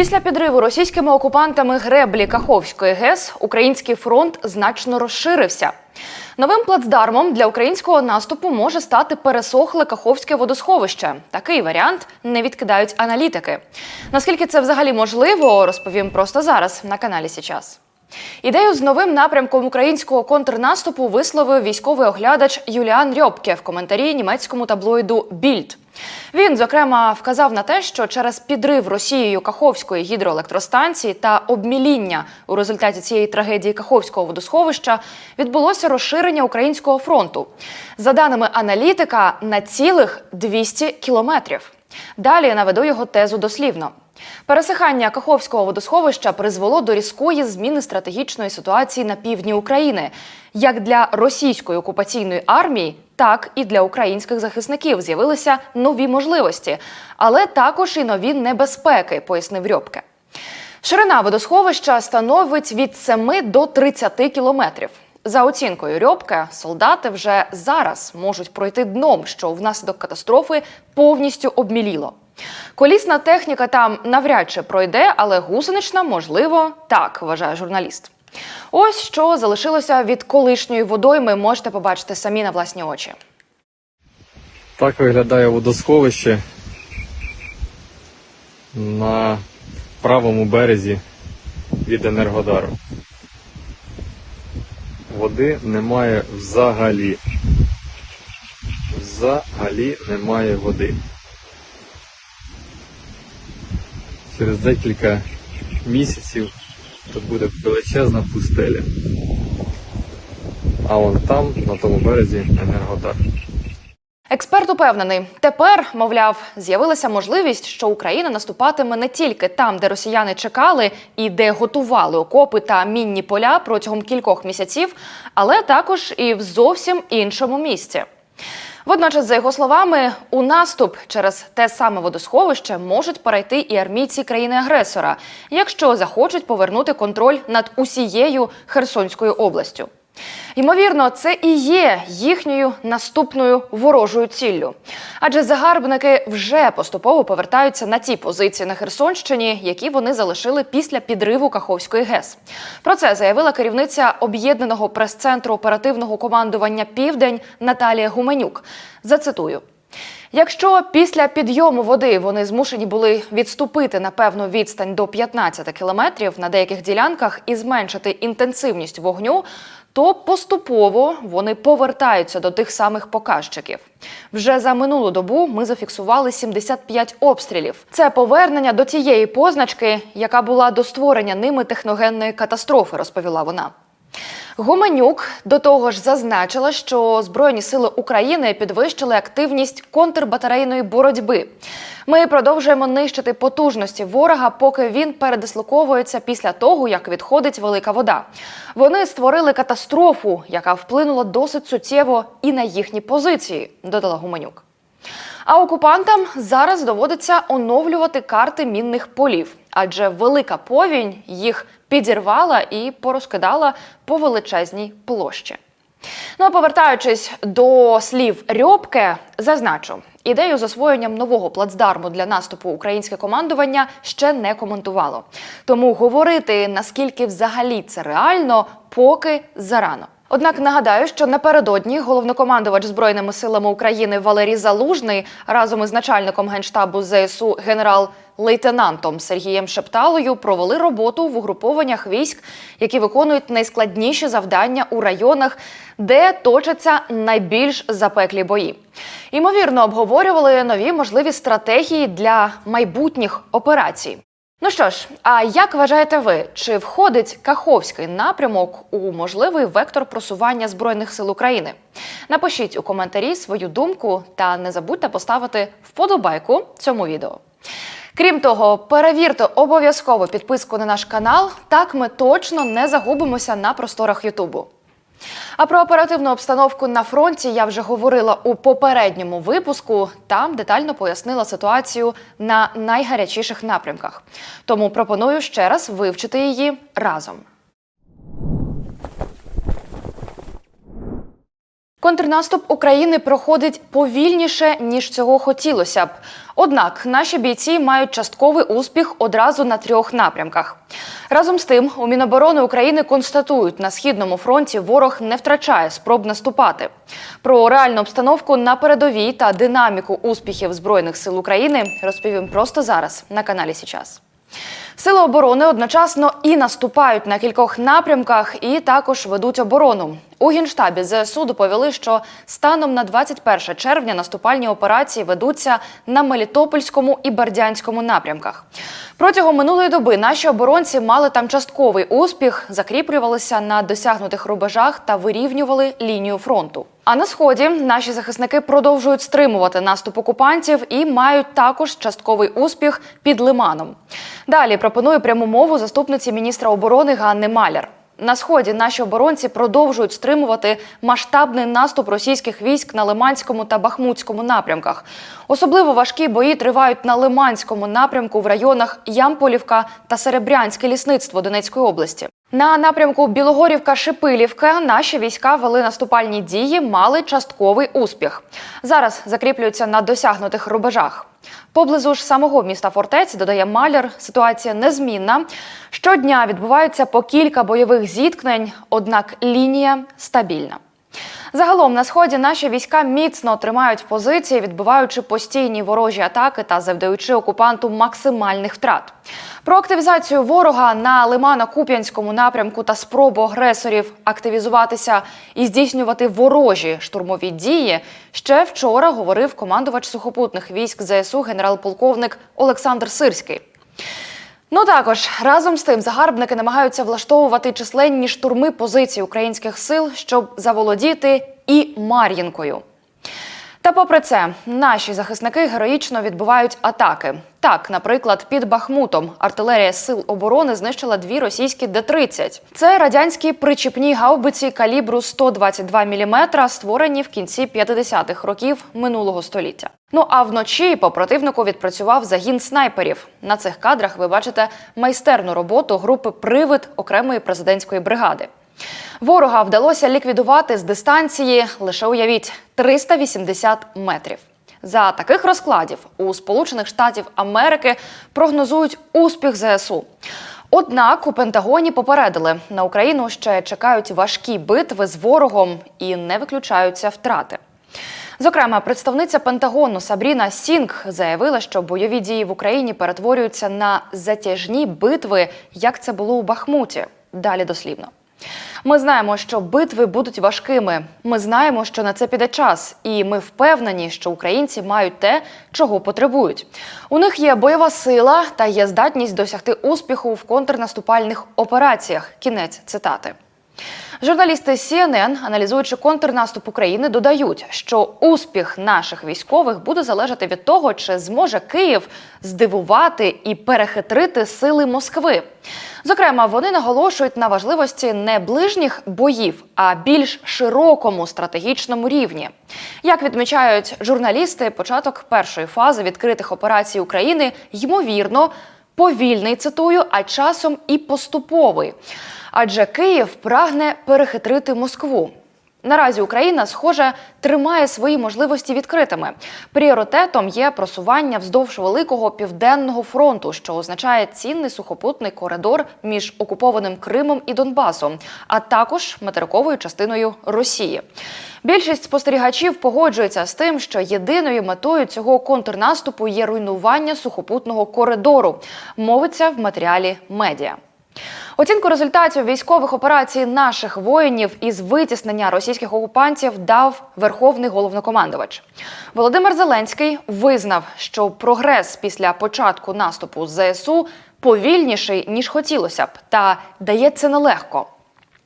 Після підриву російськими окупантами греблі Каховської ГЕС український фронт значно розширився. Новим плацдармом для українського наступу може стати пересохле Каховське водосховище. Такий варіант не відкидають аналітики. Наскільки це взагалі можливо, розповім просто зараз на каналі Січас. Ідею з новим напрямком українського контрнаступу висловив військовий оглядач Юліан Рьобке в коментарі німецькому таблоїду Більд. Він, зокрема, вказав на те, що через підрив Росією Каховської гідроелектростанції та обміління у результаті цієї трагедії Каховського водосховища відбулося розширення українського фронту. За даними аналітика, на цілих 200 кілометрів. Далі я наведу його тезу дослівно. Пересихання Каховського водосховища призвело до різкої зміни стратегічної ситуації на півдні України, як для російської окупаційної армії, так і для українських захисників з'явилися нові можливості, але також і нові небезпеки, пояснив Рьобке. Ширина водосховища становить від 7 до 30 кілометрів. За оцінкою Рьобке, солдати вже зараз можуть пройти дном, що внаслідок катастрофи повністю обміліло. Колісна техніка там навряд чи пройде, але гусенична, можливо, так вважає журналіст. Ось що залишилося від колишньої водойми, можете побачити самі на власні очі. Так виглядає водосховище на правому березі від Енергодару. Води немає взагалі. Взагалі немає води. Через декілька місяців тут буде величезна пустеля. А вон там, на тому березі, Енергодар. Експерт упевнений, тепер, мовляв, з'явилася можливість, що Україна наступатиме не тільки там, де росіяни чекали і де готували окопи та мінні поля протягом кількох місяців, але також і в зовсім іншому місці. Водночас, за його словами, у наступ через те саме водосховище можуть перейти і армійці країни-агресора, якщо захочуть повернути контроль над усією Херсонською областю. Ймовірно, це і є їхньою наступною ворожою ціллю. Адже загарбники вже поступово повертаються на ті позиції на Херсонщині, які вони залишили після підриву Каховської ГЕС. Про це заявила керівниця об'єднаного прес-центру оперативного командування Південь Наталія Гуменюк. Зацитую. Якщо після підйому води вони змушені були відступити на певну відстань до 15 кілометрів на деяких ділянках і зменшити інтенсивність вогню, то поступово вони повертаються до тих самих показчиків. Вже за минулу добу ми зафіксували 75 обстрілів. Це повернення до тієї позначки, яка була до створення ними техногенної катастрофи, розповіла вона. Гуменюк до того ж зазначила, що Збройні сили України підвищили активність контрбатарейної боротьби. Ми продовжуємо нищити потужності ворога, поки він передислоковується після того, як відходить велика вода. Вони створили катастрофу, яка вплинула досить суттєво і на їхні позиції, додала Гуменюк. А окупантам зараз доводиться оновлювати карти мінних полів, адже велика повінь їх підірвала і порозкидала по величезній площі. Ну а повертаючись до слів Рьобке, зазначу, ідею з освоєнням нового плацдарму для наступу українське командування ще не коментувало. Тому говорити наскільки взагалі це реально, поки зарано. Однак нагадаю, що напередодні головнокомандувач збройними силами України Валерій Залужний разом із начальником генштабу ЗСУ генерал лейтенантом Сергієм Шепталою провели роботу в угрупованнях військ, які виконують найскладніші завдання у районах, де точаться найбільш запеклі бої. Ймовірно, обговорювали нові можливі стратегії для майбутніх операцій. Ну що ж, а як вважаєте ви, чи входить Каховський напрямок у можливий вектор просування збройних сил України? Напишіть у коментарі свою думку та не забудьте поставити вподобайку цьому відео. Крім того, перевірте обов'язково підписку на наш канал. Так ми точно не загубимося на просторах Ютубу. А про оперативну обстановку на фронті я вже говорила у попередньому випуску. Там детально пояснила ситуацію на найгарячіших напрямках. Тому пропоную ще раз вивчити її разом. Контрнаступ України проходить повільніше ніж цього хотілося б. Однак наші бійці мають частковий успіх одразу на трьох напрямках. Разом з тим, у Міноборони України констатують, на східному фронті ворог не втрачає спроб наступати. Про реальну обстановку на передовій та динаміку успіхів збройних сил України розповім просто зараз на каналі Січас. Сили оборони одночасно і наступають на кількох напрямках, і також ведуть оборону. У генштабі ЗСУ доповіли, що станом на 21 червня наступальні операції ведуться на Мелітопольському і Бердянському напрямках. Протягом минулої доби наші оборонці мали там частковий успіх, закріплювалися на досягнутих рубежах та вирівнювали лінію фронту. А на сході наші захисники продовжують стримувати наступ окупантів і мають також частковий успіх під Лиманом. Далі пропоную пряму мову заступниці міністра оборони Ганни Маляр. На сході наші оборонці продовжують стримувати масштабний наступ російських військ на Лиманському та Бахмутському напрямках. Особливо важкі бої тривають на Лиманському напрямку в районах Ямполівка та Серебрянське лісництво Донецької області. На напрямку Білогорівка-Шипилівка наші війська вели наступальні дії, мали частковий успіх. Зараз закріплюються на досягнутих рубежах. Поблизу ж самого міста Фортець, додає Маляр, ситуація незмінна. Щодня відбуваються по кілька бойових зіткнень, однак лінія стабільна. Загалом на сході наші війська міцно тримають позиції, відбиваючи постійні ворожі атаки та завдаючи окупанту максимальних втрат. Про активізацію ворога на Лимано-Куп'янському напрямку та спробу агресорів активізуватися і здійснювати ворожі штурмові дії ще вчора говорив командувач сухопутних військ ЗСУ генерал-полковник Олександр Сирський. Ну також разом з тим загарбники намагаються влаштовувати численні штурми позицій українських сил, щоб заволодіти і Мар'їнкою. Та попри це, наші захисники героїчно відбивають атаки. Так, наприклад, під Бахмутом артилерія сил оборони знищила дві російські Д-30. Це радянські причіпні гаубиці калібру 122 мм, створені в кінці 50-х років минулого століття. Ну а вночі по противнику відпрацював загін снайперів. На цих кадрах ви бачите майстерну роботу групи Привид окремої президентської бригади. Ворога вдалося ліквідувати з дистанції лише уявіть 380 метрів. За таких розкладів у Сполучених Штатів Америки прогнозують успіх ЗСУ. Однак у Пентагоні попередили, на Україну ще чекають важкі битви з ворогом і не виключаються втрати. Зокрема, представниця Пентагону Сабріна Сінг заявила, що бойові дії в Україні перетворюються на затяжні битви, як це було у Бахмуті. Далі дослівно. Ми знаємо, що битви будуть важкими. Ми знаємо, що на це піде час, і ми впевнені, що українці мають те, чого потребують. У них є бойова сила та є здатність досягти успіху в контрнаступальних операціях. Кінець цитати. Журналісти CNN, аналізуючи контрнаступ України, додають, що успіх наших військових буде залежати від того, чи зможе Київ здивувати і перехитрити сили Москви. Зокрема, вони наголошують на важливості не ближніх боїв, а більш широкому стратегічному рівні. Як відмічають журналісти, початок першої фази відкритих операцій України ймовірно повільний цитую, а часом і поступовий. Адже Київ прагне перехитрити Москву. Наразі Україна, схоже, тримає свої можливості відкритими. Пріоритетом є просування вздовж великого південного фронту, що означає цінний сухопутний коридор між окупованим Кримом і Донбасом, а також материковою частиною Росії. Більшість спостерігачів погоджується з тим, що єдиною метою цього контрнаступу є руйнування сухопутного коридору. Мовиться в матеріалі медіа. Оцінку результатів військових операцій наших воїнів із витіснення російських окупантів дав верховний головнокомандувач. Володимир Зеленський визнав, що прогрес після початку наступу ЗСУ повільніший ніж хотілося б, та дається нелегко.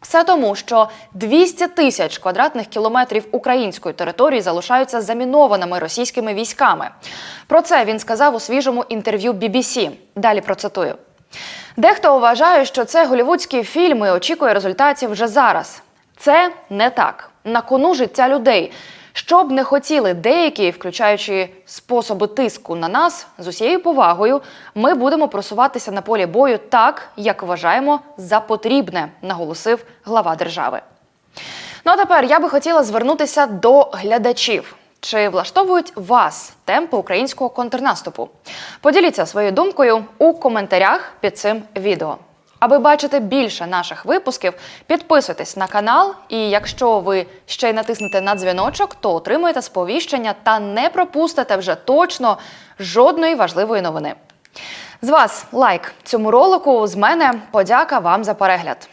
Все тому, що 200 тисяч квадратних кілометрів української території залишаються замінованими російськими військами. Про це він сказав у свіжому інтерв'ю BBC. Далі процитую. Дехто вважає, що це голівудські фільми очікує результатів вже зараз. Це не так. На кону життя людей. Що б не хотіли деякі, включаючи способи тиску на нас, з усією повагою, ми будемо просуватися на полі бою так, як вважаємо за потрібне, наголосив глава держави. Ну а тепер я би хотіла звернутися до глядачів. Чи влаштовують вас темпи українського контрнаступу? Поділіться своєю думкою у коментарях під цим відео. Аби бачити більше наших випусків, підписуйтесь на канал. І якщо ви ще й натиснете на дзвіночок, то отримуєте сповіщення та не пропустите вже точно жодної важливої новини. З вас лайк цьому ролику. З мене подяка вам за перегляд.